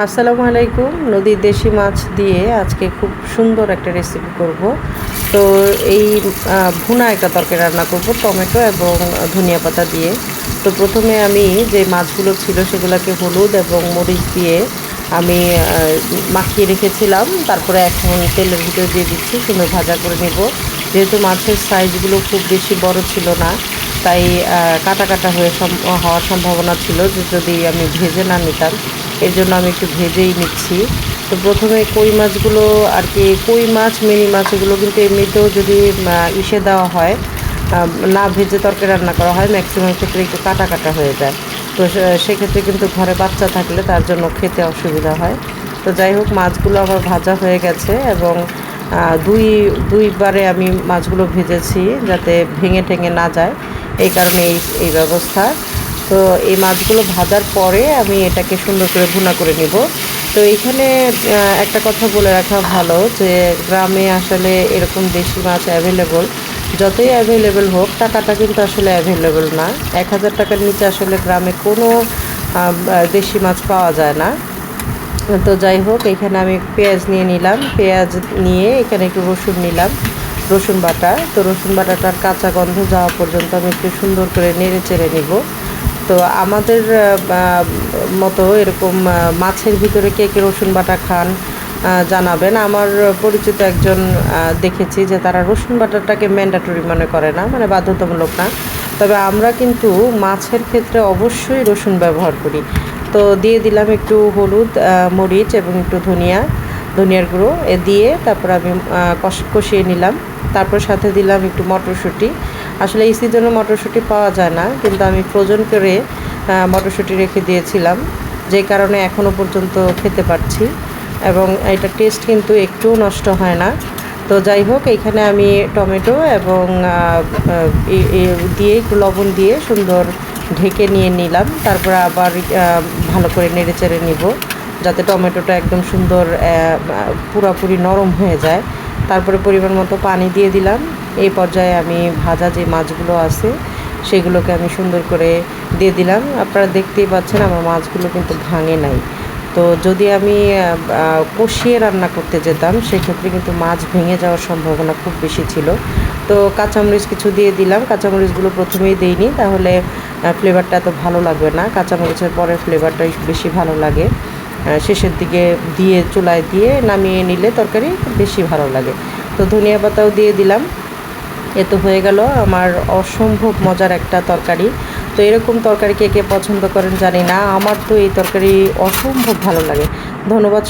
আসসালামু আলাইকুম। নদীর দেশি মাছ দিয়ে আজকে খুব সুন্দর একটা রেসিপি করব। তো এই ভুনা একটা তরকারি রান্না করব, টমেটো এবং ধনিয়া পাতা দিয়ে। তো প্রথমে আমি যে মাছগুলো ছিল সেগুলোকে হলুদ এবং মরিচ দিয়ে আমি মাখিয়ে রেখেছিলাম। তারপরে এখন তেলের ভিতরে দিয়ে দিচ্ছি, সুন্দর ভাজা করে নেব। যেহেতু মাছের সাইজগুলো খুব বেশি বড় ছিল না, তাই কাটা কাটা হয়ে হওয়ার সম্ভাবনা ছিল যে যদি আমি ভেজে না নিতাম এর জন্য আমি একটু ভেজেই নিচ্ছি। তো প্রথমে কই মাছগুলো আর কি, কই মাছ, মিনি মাছ, এগুলো কিন্তু এমনিতেও যদি ইসে দেওয়া হয় না ভেজে তরকারি রান্না করা হয় ম্যাক্সিমাম ক্ষেত্রে একটু কাটা কাটা হয়ে যায়। তো সেক্ষেত্রে কিন্তু ঘরে বাচ্চা থাকলে তার জন্য খেতে অসুবিধা হয়। তো যাই হোক, মাছগুলো আমার ভাজা হয়ে গেছে এবং দুই, দুইবারে আমি মাছগুলো ভেজেছি যাতে ভেঙে ঠেঙে না যায়। এই কারণে এই এই ব্যবস্থা। তো এই মাছগুলো ভাজার পরে আমি এটাকে সুন্দর করে ভুনা করে নিব। তো এখানে একটা কথা বলে রাখা ভালো যে গ্রামে আসলে এরকম দেশি মাছ অ্যাভেলেবল যতই অ্যাভেলেবেল হোক, টাকাটা কিন্তু আসলে অ্যাভেলেবেল না। এক হাজার টাকার নিচে আসলে গ্রামে কোনো দেশি মাছ পাওয়া যায় না। তো যাই হোক, এখানে আমি পেঁয়াজ নিয়ে নিলাম। পেঁয়াজ নিয়ে এখানে একটু রসুন নিলাম, রসুন বাটা। তো রসুন বাটাটার কাঁচা গন্ধ যাওয়া পর্যন্ত আমি একটু সুন্দর করে নেড়ে চেড়ে নিব। তো আমাদের মতো এরকম মাছের ভিতরে কে কে রসুন বাটা খান জানাবেন। আমার পরিচিত একজন দেখেছি যে তারা রসুন বাটাটাকে ম্যান্ডাটরি মনে করে না মানে বাধ্যতামূলক না। তবে আমরা কিন্তু মাছের ক্ষেত্রে অবশ্যই রসুন ব্যবহার করি। তো দিয়ে দিলাম একটু হলুদ মরিচ এবং একটু ধনিয়া। ধনিয়ার গুঁড়ো, এ দিয়ে তারপর আমি কষ- কষিয়ে নিলাম। তারপর সাথে দিলাম একটু মটরশুঁটি। আসলে এই সিজনে মটরশুঁটি পাওয়া যায় না, কিন্তু আমি ফ্রোজন করে মটরশুঁটি রেখে দিয়েছিলাম। যে কারণে এখনও পর্যন্ত খেতে পারছি। এবং এটা টেস্ট কিন্তু একটুও নষ্ট হয় না। তো যাই হোক, এখানে আমি টমেটো এবং দিয়ে একটু লবণ দিয়ে সুন্দর ঢেকে নিয়ে নিলাম। তারপরে আবার ভালো করে নেড়ে চেড়ে নিব। যাতে টমেটোটা একদম সুন্দর পুরাপুরি নরম হয়ে যায়। তারপরে পরিমাণ মতো পানি দিয়ে দিলাম। এই পর্যায়ে আমি ভাজা যে মাছগুলো আছে, সেগুলোকে আমি সুন্দর করে দিয়ে দিলাম। আপনারা দেখতেই পাচ্ছেন আমার মাছগুলো কিন্তু ভাঙে নাই। তো যদি আমি কষিয়ে রান্না করতে যেতাম, সেক্ষেত্রে কিন্তু মাছ ভেঙে যাওয়ার সম্ভাবনা খুব বেশি ছিল। তো কাঁচামরিচ কিছু দিয়ে দিলাম। কাঁচামরিচগুলো প্রথমেই দিইনি, তাহলে ফ্লেভারটা এত ভালো লাগবে না। কাঁচামরিচের পরে ফ্লেভারটাই বেশি ভালো লাগে। শেষের দিকে দিয়ে চুলায় দিয়ে নামিয়ে নিলে তরকারি বেশি ভালো লাগে। তো ধনিয়া পাতাও দিয়ে দিলাম। এ তো হয়ে গেল আমার অসম্ভব মজার একটা তরকারি। তো এরকম তরকারি কে কে পছন্দ করেন জানি না। আমার তো এই তরকারি অসম্ভব ভালো লাগে। ধন্যবাদ।